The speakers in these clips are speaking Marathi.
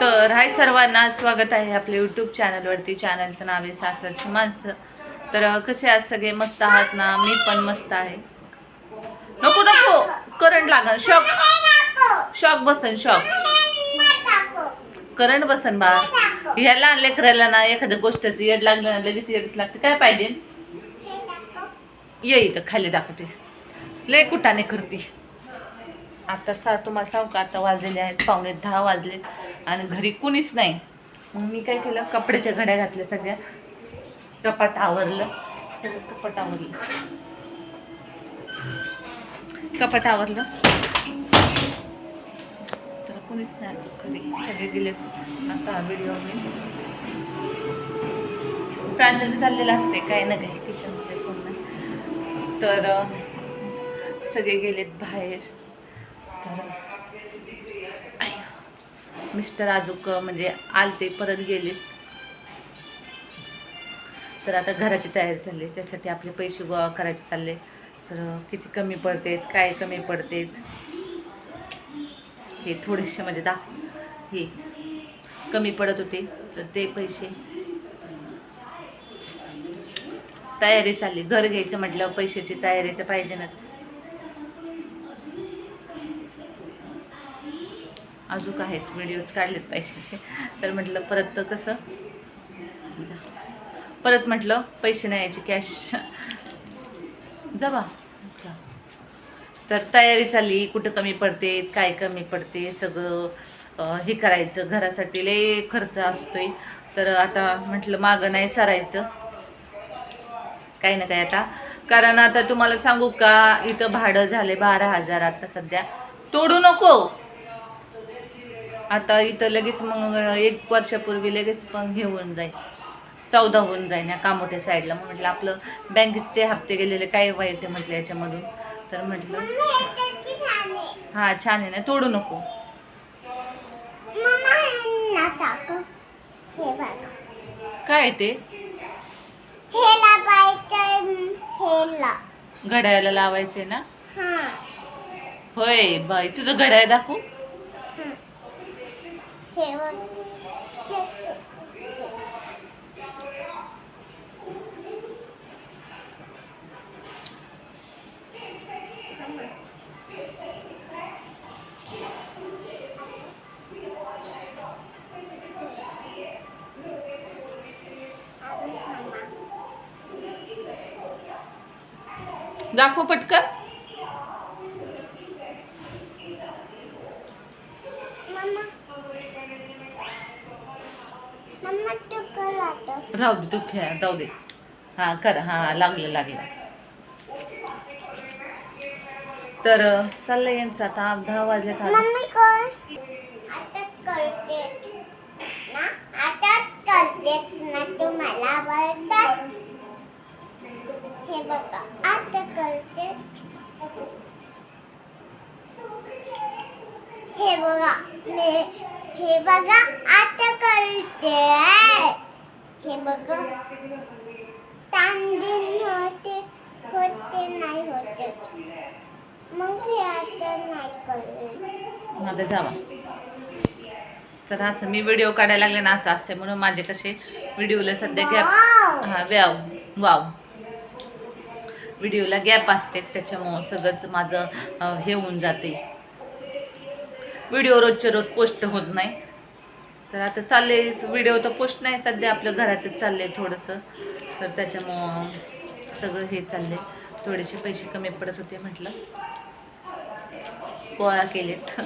तर हाय सर्वांना स्वागत आहे आपल्या यूट्यूब चॅनलवरती चॅनलचं नाव आहे सासरची माणसं. तर कसे आज सगळे? मस्त आहात ना? मी पण मस्त आहे. नको नको. करंट लागल. शॉक. शॉक बसन शॉक. करंट बसन बा. ह्या लहान लेकराला ना एखाद्या गोष्टीचं येड लागलं ना लगेच येड लागते. काय पाहिजे? ये इथं खाली दाखवते. लय कुटाने करते. आता सा तुम्हाला सांगू का आता वाजलेले आहेत पावणे दहा वाजलेत आणि घरी कुणीच नाही. मग मी काय केलं कपड्याच्या घड्या घातल्या सगळ्या. कपाट आवरलं. सगळं कपाट आवरलं. कपाट आवरलं. तर कुणीच नाही आता घरी. सगळे गेलेत आता व्हिडिओ मी प्रांजली चाललेलं असते काय ना काही किचनमध्ये पूर्ण. तर सगळे गेलेत बाहेर. मिस्टर आजूक म्हणजे आलते परत गेले तर आता घराची तयारी चालली आहे. त्यासाठी आपले पैसे गोळा करायचे चालले तर किती कमी पडतेत काय कमी पडतेत? हे थोडेसे म्हणजे दा हे कमी पडत होते तर ते पैसे. तयारी चालली घर घ्यायचं म्हटलं पैशाची तयारी तर पाहिजेनच. अजून आहेत व्हिडिओज काढलेत पैशाचे. तर म्हटलं परत तर कसं? जा. परत म्हटलं पैसे नाही यायचे कॅश जवा. तर तयारी चालली कुठं कमी पडते काय कमी पडते सगळं हे करायचं. घरासाठी लय खर्च असतोय. तर आता म्हटलं मागं नाही सरायचं. काही ना काय आता. कारण आता तुम्हाला सांगू का इथं भाडं झाले बारा हजार आता सध्या. तोडू नको. आता इथं लगेच मग एक वर्षापूर्वी लगेच पण हे होऊन जाईल. चौदा होऊन जाईल या कामोठ्या साईडला. मग म्हटलं आपलं बँकेचे हप्ते गेलेले काय वाईट आहे म्हटलं याच्यामधून. तर म्हटलं हां छान आहे ना तोडू नको. काय ते? घड्याळाला लावायचे ना? होय बाई तुझं घड्याळ दाखवू. दाखव पटकन। राहू दे तू खेळ जाऊ दे. हां कर हां लागलं लागलं. तर चाललंय यांचं आता दहा वाजले हे बघा आता हे बघा आता करते हे बघा. तांदूळ होते होते नाही होते. मग हे आता नाही करत आता जावा. तर असं मी व्हिडिओ काढायला लागले ना असं असते म्हणून माझे कसे व्हिडिओला सध्या गॅप! हा व्याव वाव व्हिडिओला गॅप असते त्याच्यामुळं सगळंच माझं हे होऊन जाते. व्हिडिओ रोजच्या रोज पोस्ट होत नाही. तर आता चालले व्हिडिओ तर पोस्ट नाही सध्या आपलं घराचं आहे थोडंसं. तर त्याच्यामुळं सगळं हे चाललंय. थोडेसे पैसे कमी पडत होते म्हटलं. गोळा केलेत.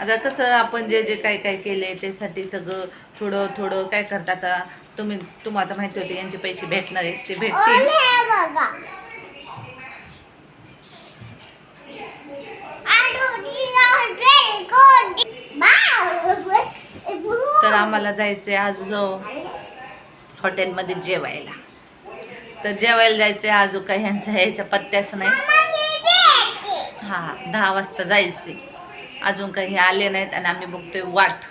आता कसं आपण जे जे काय काय केले त्यासाठी सगळं थोडं थोडं काय करता आता? तुम्ही तुम्हाला माहिती होते यांचे पैसे भेटणार आहेत ते भेटतील हे बघा तर आम्हाला जायचं आहे आज हॉटेलमध्ये जेवायला. तर जेवायला जायचं आहे अजून काही ह्यांचा ह्याच्या पत्त्याच नाही. हां दहा वाजता जायचे अजून काही आले नाहीत आणि आम्ही बघतोय वाट.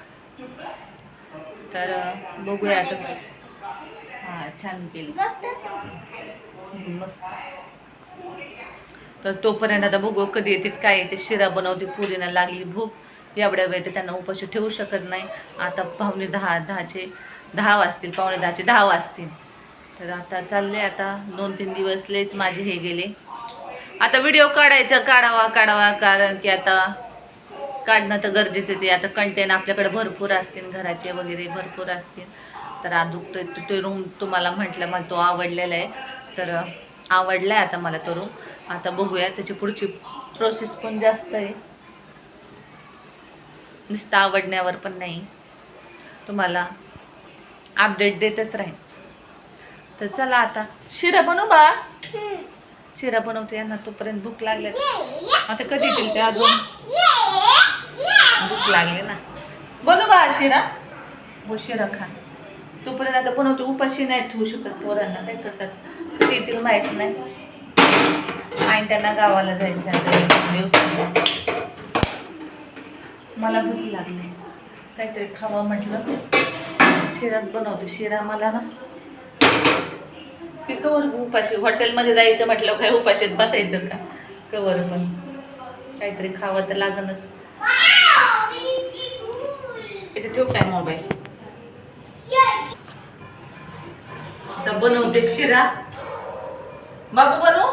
तर बघूया आता. हां छान केली. मस्त. तर तोपर्यंत आता बघू कधी येते काय येते शिरा बनवते पुरीला लागली भूक. एवढ्या वेळ ते त्यांना उपाशी ठेवू शकत नाही. आता पाहुणे दहा दहाचे दहा वाजतील पाहुणे दहाचे दहा वाजतील. तर आता चालले आता दोन तीन दिवस लेच माझे हे गेले. आता व्हिडिओ काढायचा काढावा काढावा कारण की आता काढणं तर गरजेचंच आहे. आता कंटेन आपल्याकडे भरपूर असतील घराचे वगैरे भरपूर असतील. तर अजून तो तो रूम तुम्हाला म्हटलं मला तो आवडलेला आहे. तर आवडला आहे आता मला तो रूम आता बघूया त्याची पुढची प्रोसेस पण जास्त आहे. नुसतं आवडण्यावर पण नाही. तुम्हाला अपडेट देतच राहील तर चला आता. शिरा बनवू बा. शिरा बनवते यांना तोपर्यंत भूक लागली. आता कधी येतील ते अजून? भूक लागली ना. बनू बा शिरा. हो शिरा खा. तोपर्यंत आता बनवते. उपाशी नाही ठेवू शकत पोरांना काय करतात कधी येतील माहीत नाही. आणि त्यांना गावाला जायचं आता मला भूक लागली. काहीतरी खावा म्हटलं. शिरात बनवते. शिरा मला ना की कवर उपाशी हॉटेलमध्ये जायचं म्हटलं काय उपाशीत बसायचं का? कवर पण. काहीतरी खावं तर लागणच इथे ठेवू काय मोबाईल? आता बनवते शिरा. बाबू बनवू.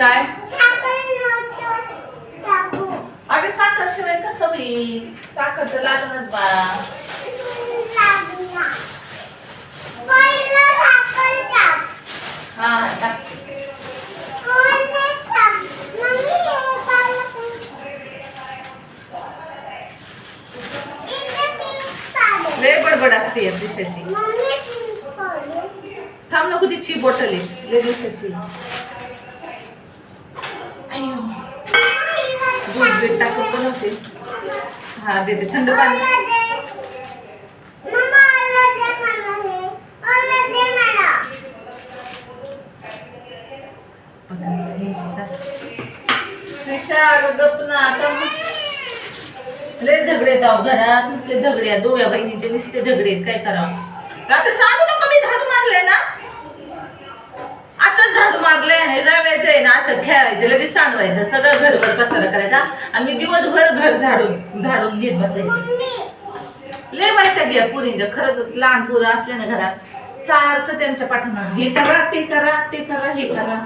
काय? अगं साखर शिवाय कसं होईल? साखर तर लागणच बा हा टाक. लय बडबड असते या दिवसाची. थांब नको तिची बॉटल आहे? लय दिवसाची. दूध बीत टाकून बनवते. हा देते थंड पाणी. लय झगडे आहेत अहो घरात. नुसते झगडे आहेत. दोघ्या बहिणीचे नुसते झगडे आहेत. काय करावं? आता सांगू नका मी झाडू मारले ना. झाडू मारले आणि रव्याचं आहे ना असं खेळायचं लगेच सांगवायचं सगळं घरभर पसारा करायचा. आणि मी दिवसभर घर झाडून झाडून घेत बसायचे. लय माहिती घ्या पुरींचं खरंच लहान पोरं असले ना घरात सारखं त्यांच्या पाठीमागे हे करा ते करा ते करा हे करा.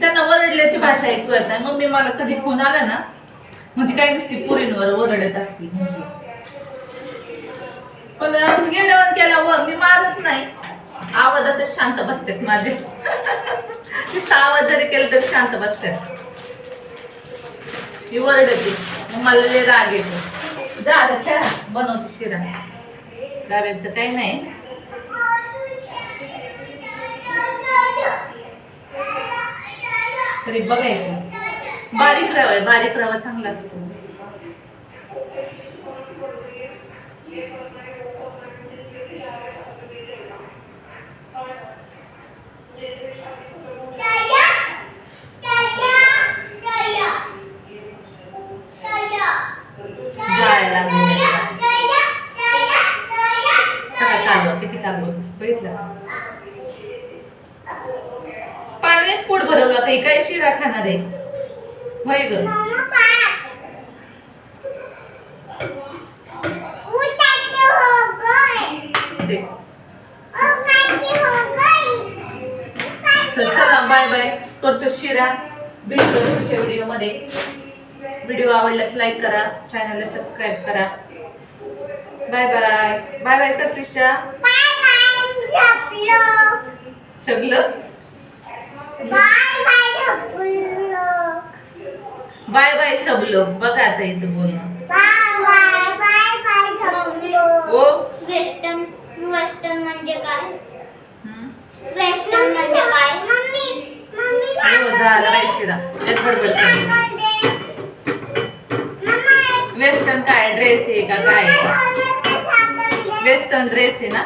त्यांना वरडल्याची भाषा ऐकू येत नाही. मम्मी मला कधी फोन आला ना मग ती काय नुसती पुरींवर ओरडत असती. पण गेल्यावर केल्यावर वर मी मारत नाही. आवाजातच शांत बसतात माझे. तिचा आवाज जरी केला तरी शांत बसतात. ही ओरडते मग मला लय राग येतो. जा आता खेळा. बनवते शिरा. डाव्यात तर काही नाही. तरी बघायचं. बारीक रवा आहे. बारीक रवा चांगला असतो. भरवलं आता हे काय शिरा खाणार आहे होय ग. तर चला बाय बाय. करतो शिरा. भेटतो पुढच्या व्हिडिओमध्ये व्हिडिओ आवडल्यास लाईक करा. चॅनलला सबस्क्राईब करा. बाय बाय बाय बाय कर प्रिशा सगळं बाय बाय सब लोक बघा आता इथं बोलणं हो? वेस्टर्न वेस्टर्न म्हणजे काय? हम्म. वेस्टर्न म्हणजे काय? मम्मी मम्मी हो झालं शिरा बडबड. वेस्टर्न काय? ड्रेस आहे का काय? वेस्टर्न ड्रेस आहे ना?